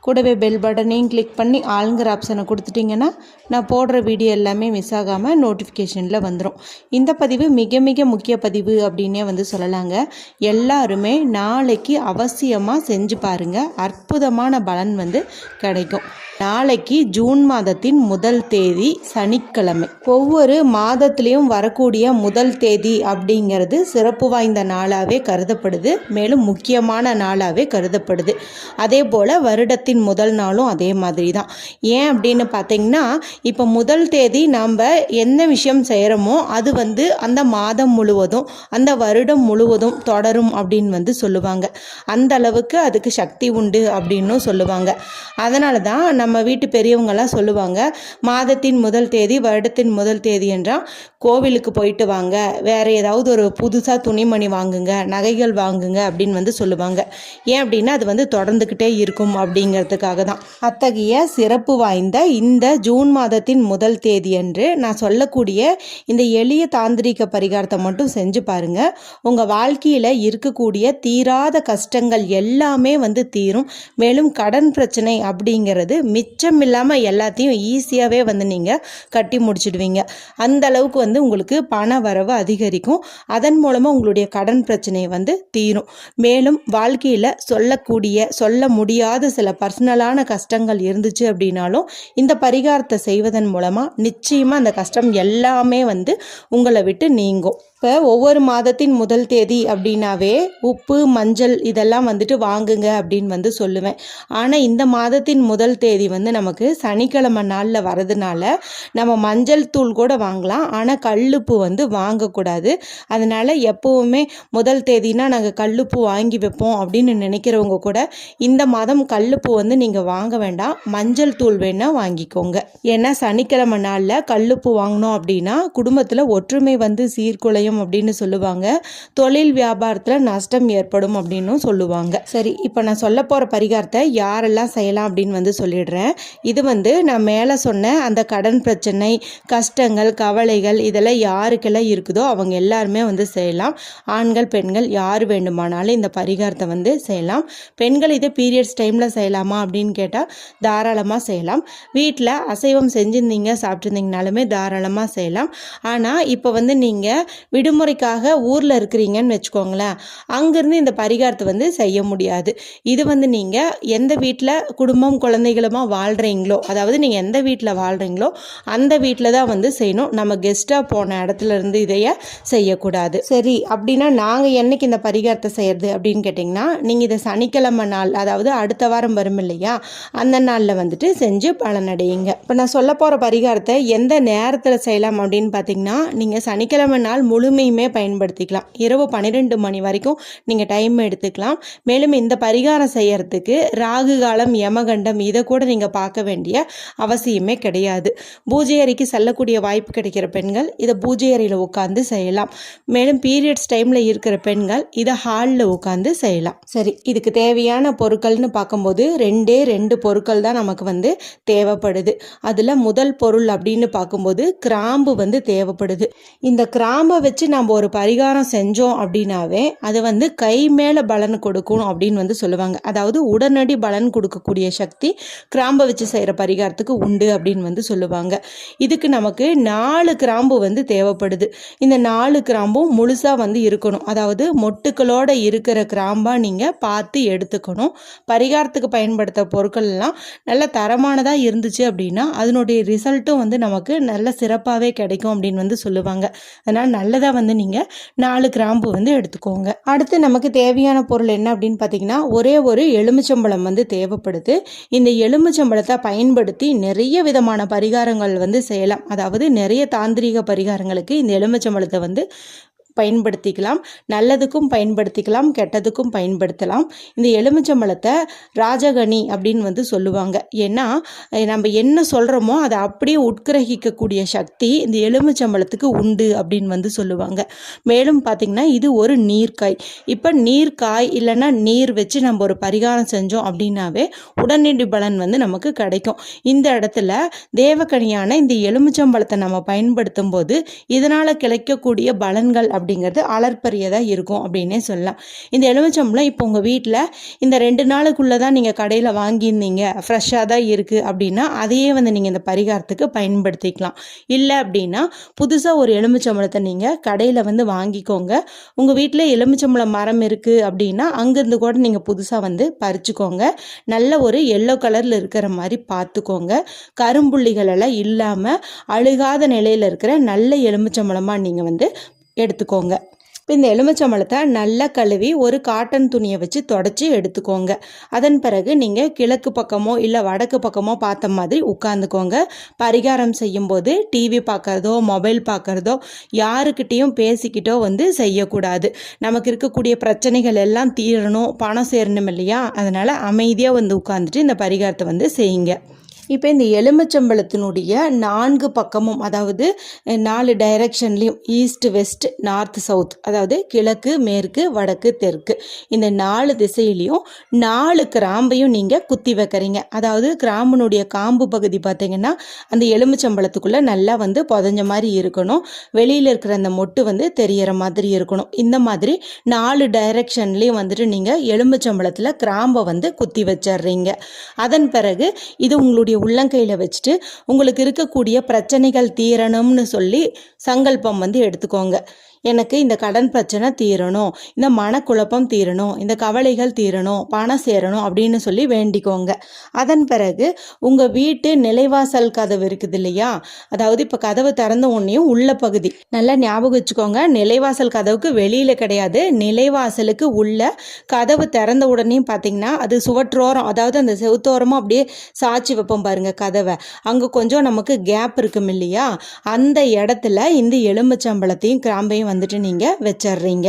கூடவே பெல் பட்டனையும் கிளிக் பண்ணி ஆளுங்கிற ஆப்ஷனை கொடுத்துட்டிங்கன்னா நான் போடுற வீடியோ எல்லாமே மிஸ் ஆகாமல் நோட்டிஃபிகேஷனில் வந்துடும் இந்த பதிவு மிக மிக முக்கிய பதிவு அப்படின்னே வந்து சொல்லலாங்க. எல்லாருமே நாளைக்கு அவசியமாக செஞ்சு பாருங்கள் அற்புதமான பலன் வந்து கிடைக்கும். நாளைக்கு ஜூன் மாதத்தின் முதல் தேதி சனிக்கிழமை. ஒவ்வொரு மாதத்துலேயும் வரக்கூடிய முதல் தேதி அப்படிங்கிறது சிறப்பு வாய்ந்த நாளாகவே கருதப்படுது. மேலும் முக்கியமான நாளாகவே கருதப்படுது. அதே போல் மாதத்தின் முதல் நாளும் அதே மாதிரி தான் ஏன் அப்படின்னு பார்த்தீங்கன்னா இப்போ முதல் தேதி நாம் என்ன விஷயம் செய்கிறோமோ அது வந்து அந்த மாதம் முழுவதும் அந்த வருடம் முழுவதும் தொடரும் அப்படின்னு வந்து சொல்லுவாங்க. அந்த அளவுக்கு அதுக்கு சக்தி உண்டு அப்படின்னும் சொல்லுவாங்க. அதனால தான் நம்ம வீட்டு பெரியவங்கெல்லாம் சொல்லுவாங்க மாதத்தின் முதல் தேதி வருடத்தின் முதல் தேதி என்றால் கோவிலுக்கு போயிட்டு வாங்க. வேறு ஏதாவது ஒரு புதுசாக துணிமணி வாங்குங்க நகைகள் வாங்குங்க அப்படின்னு வந்து சொல்லுவாங்க. ஏன் அப்படின்னா அது வந்து தொடர்ந்துக்கிட்டே இருக்கும் அப்படிங்கிறதுக்காக தான் அத்தகைய சிறப்பு வாய்ந்த இந்த ஜூன் மாதத்தின் முதல் தேதி அன்று நான் சொல்லக்கூடிய இந்த எளிய தாந்திரிக பரிகாரத்தை மட்டும் செஞ்சு பாருங்க. உங்கள் வாழ்க்கையில் இருக்கக்கூடிய தீராத கஷ்டங்கள் எல்லாமே வந்து தீரும். மேலும் கடன் பிரச்சனை அப்படிங்கிறது மிச்சம் இல்லாமல் எல்லாத்தையும் ஈஸியாகவே வந்து நீங்கள் கட்டி முடிச்சிடுவீங்க. அந்த அளவுக்கு வந்து உங்களுக்கு பண வரவு அதிகரிக்கும். அதன் மூலமாக உங்களுடைய கடன் பிரச்சனை வந்து தீரும். மேலும் வாழ்க்கையில் சொல்லக்கூடிய சொல்ல முடியாத சில பர்சனலான கஷ்டங்கள் இருந்துச்சு அப்படின்னாலும் இந்த பரிகாரத்தை செய்வதன் மூலமாக நிச்சயமாக அந்த கஷ்டம் எல்லாமே வந்து உங்களை விட்டு நீங்கும். இப்போ ஒவ்வொரு மாதத்தின் முதல் தேதி அப்படின்னாவே உப்பு மஞ்சள் இதெல்லாம் வந்துட்டு வாங்குங்க அப்படின்னு வந்து சொல்லுவேன். ஆனால் இந்த மாதத்தின் முதல் தேதி வந்து நமக்கு சனிக்கிழமை நாளில் வரதுனால நம்ம மஞ்சள் தூள் கூட வாங்கலாம். ஆனால் கல்லுப்பு வந்து வாங்கக்கூடாது. அதனால் எப்போவுமே முதல் தேதினா நாங்கள் கல்லுப்பு வாங்கி வைப்போம் அப்படின்னு நினைக்கிறவங்க கூட இந்த மாதம் கல்லுப்பு வந்து நீங்கள் வாங்க வேண்டாம். மஞ்சள் தூள் வேணால் வாங்கிக்கோங்க. ஏன்னா சனிக்கிழமை நாளில் கல்லுப்பு வாங்கினோம் அப்படின்னா குடும்பத்தில் ஒற்றுமை வந்து சீர்குலையும். அப்படின்னு சொல்லுவாங்க. தொழில் வியாபாரத்தில் நஷ்டம் ஏற்படும் அப்படின்னும் சொல்லுவாங்க. சரி இப்போ நான் சொல்ல போகிற பரிகாரத்தை யாரெல்லாம் செய்யலாம் அப்படின்னு வந்து சொல்லிடுறேன். இது வந்து நான் மேலே சொன்ன அந்த கடன் பிரச்சனை கஷ்டங்கள் கவலைகள் இதெல்லாம் யாருக்கெல்லாம் இருக்குதோ அவங்க எல்லாருமே வந்து செய்யலாம். ஆண்கள் பெண்கள் யார் வேண்டுமானாலும் இந்த பரிகாரத்தை வந்து செய்யலாம். பெண்கள் இதை பீரியட்ஸ் டைமில் செய்யலாமா அப்படின்னு கேட்டால் தாராளமாக செய்யலாம். வீட்டில் அசைவம் செஞ்சுருந்தீங்க சாப்பிட்ருந்தீங்கனாலுமே தாராளமாக செய்யலாம். ஆனால் இப்போ வந்து நீங்கள் விடுமுறைக்காக ஊரில் இருக்கிறீங்கன்னு வச்சுக்கோங்களேன் அங்கேருந்து இந்த பரிகாரத்தை வந்து செய்ய முடியாது. இது வந்து நீங்கள் எந்த வீட்டில் குடும்பம் குழந்தைகளுமா வாழ்கிறீங்களோ அதாவது நீங்கள் எந்த வீட்டில் வாழ்கிறீங்களோ அந்த வீட்டில் தான் வந்து செய்யணும். நம்ம கெஸ்ட்டாக போன இடத்துல இருந்து இதைய செய்யக்கூடாது. சரி அப்படின்னா நாங்கள் என்னைக்கு இந்த பரிகாரத்தை செய்கிறது அப்படின்னு கேட்டிங்கன்னா நீங்கள் இதை சனிக்கிழமை நாள் அதாவது அடுத்த வாரம் வரும் இல்லையா அந்த நாளில் வந்துட்டு செஞ்சு பலனடையுங்க. இப்போ நான் சொல்ல போகிற பரிகாரத்தை எந்த நேரத்தில் செய்யலாம் அப்படின்னு பார்த்தீங்கன்னா நீங்கள் சனிக்கிழமை நாள் முழுமையுமே பயன்படுத்திக்கலாம். இரவு பன்னிரெண்டு மணி வரைக்கும் நீங்கள் டைம் எடுத்துக்கலாம். மேலும் இந்த பரிகாரம் செய்யறதுக்கு ராகு காலம் யமகண்டம் இதை கூட நீங்கள் பார்க்க வேண்டிய அவசியமே கிடையாது. பூஜை அறைக்கு செல்லக்கூடிய வாய்ப்பு கிடைக்கிற பெண்கள் இதை பூஜை அறையில் உட்காந்து செய்யலாம். மேலும் பீரியட்ஸ் டைமில் இருக்கிற பெண்கள் இதை ஹாலில் உட்காந்து செய்யலாம். சரி இதுக்கு தேவையான பொருட்கள்னு பார்க்கும்போது ரெண்டே ரெண்டு பொருட்கள் தான் நமக்கு வந்து தேவைப்படுது. அதில் முதல் பொருள் அப்படின்னு பார்க்கும்போது கிராம்பு வந்து தேவைப்படுது. இந்த கிராம்பை வச்சு வச்சு நம்ம ஒரு பரிகாரம் செஞ்சோம் அப்படின்னாவே அது வந்து கை மேலே பலன் கொடுக்கும் அப்படின்னு வந்து சொல்லுவாங்க. அதாவது உடனடி பலன் கொடுக்கக்கூடிய சக்தி கிராம்பை வச்சு செய்கிற பரிகாரத்துக்கு உண்டு அப்படின்னு வந்து சொல்லுவாங்க. இதுக்கு நமக்கு நாலு கிராம்பு வந்து தேவைப்படுது. இந்த நாலு கிராம்பும் முழுசாக வந்து இருக்கணும். அதாவது மொட்டுக்களோட இருக்கிற கிராம்பாக நீங்கள் பார்த்து எடுத்துக்கணும். பரிகாரத்துக்கு பயன்படுத்த பொருட்கள்லாம் நல்ல தரமானதாக இருந்துச்சு அப்படின்னா அதனுடைய ரிசல்ட்டும் வந்து நமக்கு நல்ல சிறப்பாகவே கிடைக்கும் அப்படின்னு வந்து சொல்லுவாங்க. அதனால் நல்லதாக வந்து நீங்கள் நாலு கிராம்பு வந்து எடுத்துக்கோங்க. அடுத்து நமக்கு தேவையான பொருள் என்ன அப்படின்னு பார்த்தீங்கன்னா ஒரே ஒரு எலுமிச்சம்பழம் வந்து தேவைப்படுது. இந்த எலுமிச்சம்பழத்தை பயன்படுத்தி நிறைய விதமான பரிகாரங்கள் வந்து செய்யலாம். அதாவது நிறைய தாந்திரீக பரிகாரங்களுக்கு இந்த எலுமிச்சம்பழத்தை வந்து பயன்படுத்திக்கலாம். நல்லதுக்கும் பயன்படுத்திக்கலாம் கெட்டதுக்கும் பயன்படுத்தலாம். இந்த எலுமிச்சம்பழத்தை ராஜகனி அப்படின்னு வந்து சொல்லுவாங்க. ஏன்னா நம்ம என்ன சொல்கிறோமோ அதை அப்படியே உட்கிரகிக்கக்கூடிய சக்தி இந்த எலுமிச்சம்பழத்துக்கு உண்டு அப்படின்னு வந்து சொல்லுவாங்க. மேலும் பார்த்திங்கன்னா இது ஒரு நீர்க்காய். இப்போ நீர்க்காய் இல்லைன்னா நீர் வச்சு நம்ம ஒரு பரிகாரம் செஞ்சோம் அப்படின்னாவே உடனடி பலன் வந்து நமக்கு கிடைக்கும். இந்த இடத்துல தேவக்கனியான இந்த எலுமிச்சம்பழத்தை நம்ம பயன்படுத்தும் போது இதனால் கிடைக்கக்கூடிய பலன்கள் அப்படி அப்படிங்கிறது அளற்பரியதாக இருக்கும் அப்படின்னே சொல்லலாம். இந்த எலுமிச்சம்பழம் இப்போ உங்கள் வீட்டில் இந்த ரெண்டு நாளுக்குள்ளே தான் நீங்கள் கடையில் வாங்கியிருந்தீங்க ஃப்ரெஷ்ஷாக தான் இருக்குது அப்படின்னா அதையே வந்து நீங்கள் இந்த பரிகாரத்துக்கு பயன்படுத்திக்கலாம். இல்லை அப்படின்னா புதுசாக ஒரு எலுமிச்சம்பழத்தை நீங்கள் கடையில் வந்து வாங்கிக்கோங்க. உங்கள் வீட்டில் எலுமிச்சம்பழம் மரம் இருக்குது அப்படின்னா அங்கேருந்து கூட நீங்கள் புதுசாக வந்து பறிச்சுக்கோங்க. நல்ல ஒரு எல்லோ கலரில் இருக்கிற மாதிரி பார்த்துக்கோங்க. கரும்புள்ளிகள் எல்லாம் இல்லாமல் அழுகாத நிலையில் இருக்கிற நல்ல எலுமிச்சம்பழமாக நீங்கள் வந்து எடுத்துக்கோங்க. இப்போ இந்த எலுமிச்சம்பழத்தை நல்லா கழுவி ஒரு காட்டன் துணியை வச்சு தொடச்சி எடுத்துக்கோங்க. அதன் பிறகு நீங்கள் கிழக்கு பக்கமோ இல்லை வடக்கு பக்கமோ பார்த்த மாதிரி உட்காந்துக்கோங்க பரிகாரம் செய்யும்போது டிவி பார்க்குறதோ மொபைல் பார்க்குறதோ யாருக்கிட்டேயும் பேசிக்கிட்டோ வந்து செய்யக்கூடாது. நமக்கு இருக்கக்கூடிய பிரச்சனைகள் எல்லாம் தீரணும் பணம் சேரணும் இல்லையா? அதனால் அமைதியாக வந்து உட்காந்துட்டு இந்த பரிகாரத்தை வந்து செய்யுங்க. இப்போ இந்த எலுமிச்சம்பழத்தினுடைய நான்கு பக்கமும் அதாவது நாலு டைரக்ஷன்லேயும் ஈஸ்ட் வெஸ்ட் நார்த் சவுத் அதாவது கிழக்கு மேற்கு வடக்கு தெற்கு இந்த நாலு திசையிலையும் நாலு கிராம்பையும் நீங்கள் குத்தி வைக்கிறீங்க. அதாவது கிராம்பினுடைய காம்பு பகுதி பார்த்தீங்கன்னா அந்த எலுமிச்சம்பழத்துக்குள்ளே நல்லா வந்து புதஞ்ச மாதிரி இருக்கணும். வெளியில் இருக்கிற அந்த மொட்டு வந்து தெரியற மாதிரி இருக்கணும். இந்த மாதிரி நாலு டைரக்ஷன்லேயும் வந்துட்டு நீங்கள் எலுமிச்சம்பழத்தில் கிராம்பை வந்து குத்தி வச்சிடுறீங்க அதன் பிறகு இது உங்களுடைய உள்ளங்கையில் வச்சுட்டு உங்களுக்கு இருக்கக்கூடிய பிரச்சனைகள் தீரணும்னு சொல்லி சங்கல்பம் வந்து எடுத்துக்கோங்க. எனக்கு இந்த கடன் பிரச்சனை தீரணும் இந்த மனக்குழப்பம் தீரணும் இந்த கவலைகள் தீரணும் பணம் சேரணும் அப்படின்னு சொல்லி வேண்டிக்கோங்க. அதன் பிறகு உங்கள் வீட்டு நிலைவாசல் கதவு இருக்குது இல்லையா? அதாவது இப்போ கதவு திறந்த உடனேயும் உள்ள பகுதி. நல்லா ஞாபகம் வச்சுக்கோங்க நிலைவாசல் கதவுக்கு வெளியில் கிடையாது. நிலைவாசலுக்கு உள்ள கதவு திறந்த உடனேயும் பார்த்தீங்கன்னா அது சுவற்றோரம் அதாவது அந்த செவுத்தோரமாக அப்படியே சாட்சி வைப்போம் பாருங்கள் கதவை. அங்கே கொஞ்சம் நமக்கு கேப் இருக்கும் இல்லையா? அந்த இடத்துல இந்த எலும்புச்சம்பளத்தையும் கிராம்பையும் வந்துட்டு நீங்கள் வச்சிடுறீங்க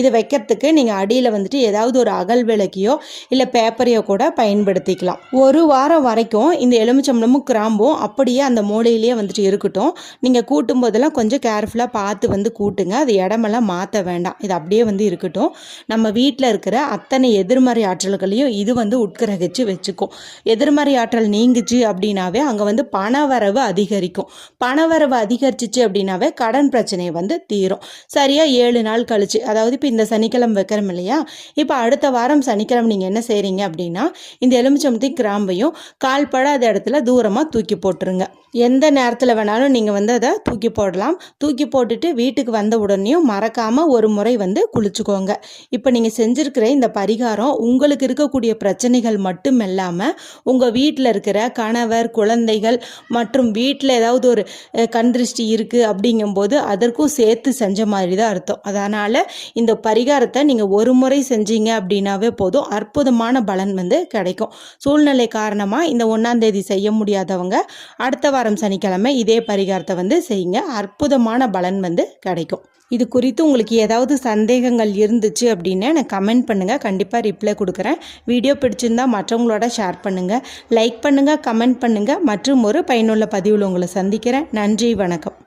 இது வைக்கிறதுக்கு நீங்கள் அடியில் வந்துட்டு ஏதாவது ஒரு அகல் விளக்கியோ இல்லை பேப்பரையோ கூட பயன்படுத்திக்கலாம். ஒரு வாரம் வரைக்கும் இந்த எலுமிச்சம்பழமும் கிராம்பும் அப்படியே அந்த மூலையிலேயே வந்துட்டு இருக்கட்டும். நீங்கள் கூட்டும் போதெல்லாம் கொஞ்சம் கேர்ஃபுல்லாக பார்த்து வந்து கூட்டுங்க. அது இடமெல்லாம் மாற்ற வேண்டாம். இது அப்படியே வந்து இருக்கட்டும். நம்ம வீட்டில் இருக்கிற அத்தனை எதிர்மறை ஆற்றல்களையும் இது வந்து உட்கிரகிச்சு வச்சுக்கும். எதிர்மறை ஆற்றல் நீங்குச்சு அப்படின்னாவே அங்கே வந்து பணவரவு அதிகரிக்கும். பணவரவு அதிகரிச்சிச்சு அப்படின்னாவே கடன் பிரச்சனை வந்து தீரும். சரியாக ஏழு நாள் கழிச்சு அதாவது இப்போ இந்த சனிக்கிழமை வைக்கிறோம் இல்லையா? இப்போ அடுத்த வாரம் சனிக்கிழமை நீங்கள் என்ன செய்கிறீங்க அப்படின்னா இந்த எலுமிச்சம்பத்தி கிராம்பையும் கால்படாத இடத்துல தூரமாக தூக்கி போட்டுருங்க. எந்த நேரத்தில் வேணாலும் நீங்கள் வந்து அதை தூக்கி போடலாம். தூக்கி போட்டுட்டு வீட்டுக்கு வந்த உடனேயும் மறக்காமல் ஒரு முறை வந்து குளிச்சுக்கோங்க. இப்போ நீங்கள் செஞ்சுருக்கிற இந்த பரிகாரம் உங்களுக்கு இருக்கக்கூடிய பிரச்சனைகள் மட்டும் இல்லாமல் உங்கள் வீட்டில் இருக்கிற கணவர் குழந்தைகள் மற்றும் வீட்டில் ஏதாவது ஒரு அஹ், கண் திருஷ்டி இருக்குது அப்படிங்கும்போது அதற்கும் சேர்த்து செஞ்ச மாதிரி தான் அர்த்தம். அதனால் இந்த பரிகாரத்தை நீங்கள் ஒரு முறை செஞ்சீங்க அப்படின்னாவே போதும். அற்புதமான பலன் வந்து கிடைக்கும். சூழ்நிலை காரணமாக இந்த ஒன்றாந்தேதி செய்ய முடியாதவங்க அடுத்த வாரம் சனிக்கிழமை இதே பரிகாரத்தை வந்து செய்யுங்க. அற்புதமான பலன் வந்து கிடைக்கும். இது குறித்து உங்களுக்கு ஏதாவது சந்தேகங்கள் இருந்துச்சு அப்படின்னா எனக்கு கமெண்ட் பண்ணுங்கள் கண்டிப்பாக ரிப்ளை கொடுக்குறேன். வீடியோ பிடிச்சிருந்தா மற்றவங்களோட ஷேர் பண்ணுங்கள் லைக் பண்ணுங்கள் கமெண்ட் பண்ணுங்கள் மற்றும் ஒரு பயனுள்ள பதிவில் உங்களை சந்திக்கிறேன். நன்றி வணக்கம்.